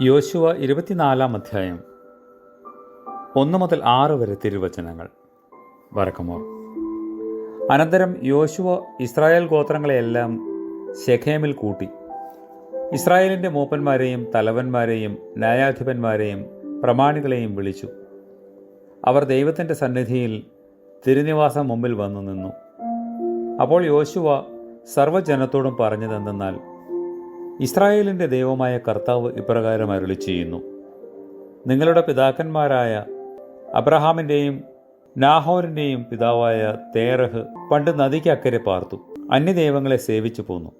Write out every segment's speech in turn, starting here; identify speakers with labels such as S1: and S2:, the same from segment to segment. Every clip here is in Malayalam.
S1: യോശുവ ഇരുപത്തിനാലാം അധ്യായം. ഒന്ന് മുതൽ ആറ് വരെ തിരുവചനങ്ങൾ. വരക്കമോർ അനന്തരം യോശുവ ഇസ്രായേൽ ഗോത്രങ്ങളെയെല്ലാം ശെഖേമിൽ കൂട്ടി. ഇസ്രായേലിന്റെ മൂപ്പന്മാരെയും തലവന്മാരെയും ന്യായാധിപന്മാരെയും പ്രമാണികളെയും വിളിച്ചു. അവർ ദൈവത്തിന്റെ സന്നിധിയിൽ തിരുനിവാസം മുമ്പിൽ വന്നു നിന്നു. അപ്പോൾ യോശുവ സർവജനത്തോടും പറഞ്ഞതെന്തെന്നാൽ ഇസ്രായേലിന്റെ ദൈവമായ കർത്താവ് ഇപ്രകാരം അരുളി ചെയ്യുന്നു നിങ്ങളുടെ പിതാക്കന്മാരായ അബ്രഹാമിന്റെയും നാഹോറിന്റെയും പിതാവായ തേരഹ് പണ്ട് നദിക്കക്കരെ പാർത്തു. അന്യദൈവങ്ങളെ സേവിച്ചു പോന്നു.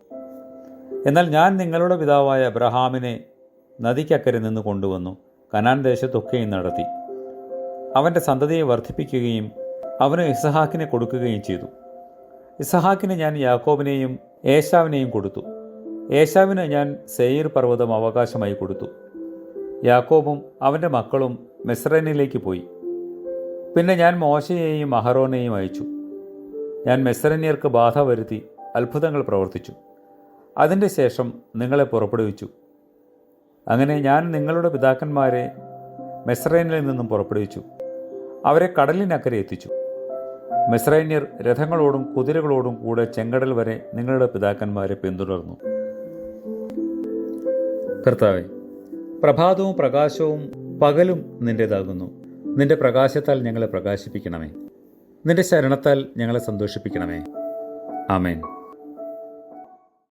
S1: എന്നാൽ ഞാൻ നിങ്ങളുടെ പിതാവായ അബ്രഹാമിനെ നദിക്കക്കരെ നിന്ന് കൊണ്ടുവന്നു. കനാൻ ദേശത്തൊക്കെയും നടത്തി. അവന്റെ സന്തതിയെ വർദ്ധിപ്പിക്കുകയും അവന് ഇസഹാക്കിനെ കൊടുക്കുകയും ചെയ്തു. ഇസഹാക്കിന് ഞാൻ യാക്കോബിനെയും ഏശാവിനെയും കൊടുത്തു. ഏശാവിന് ഞാൻ സെയിർ പർവതം അവകാശമായി കൊടുത്തു. യാക്കോബും അവന്റെ മക്കളും മെസ്രനിലേക്ക് പോയി. പിന്നെ ഞാൻ മോശയെയും അഹറോനെയും അയച്ചു. ഞാൻ മെസ്രന്യർക്ക് ബാധ വരുത്തി അത്ഭുതങ്ങൾ പ്രവർത്തിച്ചു. അതിന്റെ ശേഷം നിങ്ങളെ പുറപ്പെടുവിച്ചു. അങ്ങനെ ഞാൻ നിങ്ങളുടെ പിതാക്കന്മാരെ മെസ്രൈനിൽ നിന്നും പുറപ്പെടുവിച്ചു. അവരെ കടലിനക്കരെ എത്തിച്ചു. മെസ്രൈന്യർ രഥങ്ങളോടും കുതിരകളോടും കൂടെ ചെങ്കടൽ വരെ നിങ്ങളുടെ പിതാക്കന്മാരെ പിന്തുടർന്നു. കർത്താവെ പ്രഭാതവും പ്രകാശവും പകലും നിന്റേതാകുന്നു. നിന്റെ പ്രകാശത്താൽ ഞങ്ങളെ പ്രകാശിപ്പിക്കണമേ. നിന്റെ ശരണത്താൽ ഞങ്ങളെ സന്തോഷിപ്പിക്കണമേ. ആമേൻ.